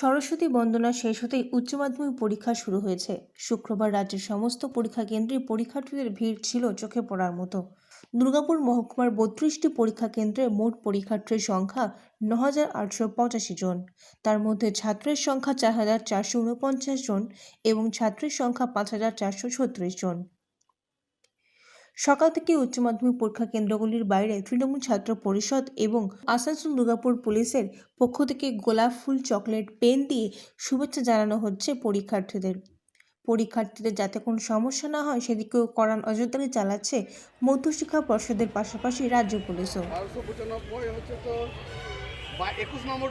সরস্বতী বন্দনা শেষ হতেই উচ্চ মাধ্যমিক পরীক্ষা শুরু হয়েছে। শুক্রবার রাজ্যের সমস্ত পরীক্ষা কেন্দ্রে পরীক্ষার্থীদের ভিড় ছিল চোখে পড়ার মতো। দুর্গাপুর মহকুমার বত্রিশটি পরীক্ষা কেন্দ্রে মোট পরীক্ষার্থীর সংখ্যা ন হাজার আটশো পঁচাশি জন। তার মধ্যে ছাত্রের সংখ্যা চার হাজার চারশো উনপঞ্চাশ জন এবং ছাত্রীর সংখ্যা পাঁচ হাজার চারশো ছত্রিশ জন। সকাল থেকে উচ্চ মাধ্যমিক পরীক্ষা কেন্দ্রগুলির বাইরে তৃণমূল ছাত্র পরিষদ এবং আসানসোল দুর্গাপুর পুলিশের পক্ষ থেকে গোলাপ ফুল, চকলেট, পেন দিয়ে শুভেচ্ছা জানানো হচ্ছে পরীক্ষার্থীদের। পরীক্ষার্থীদের যাতে কোনো সমস্যা না হয়, সেদিকেও কড়া নজরদারি চালাচ্ছে মধ্যশিক্ষা পর্ষদের পাশাপাশি রাজ্য পুলিশও। একুশ নম্বর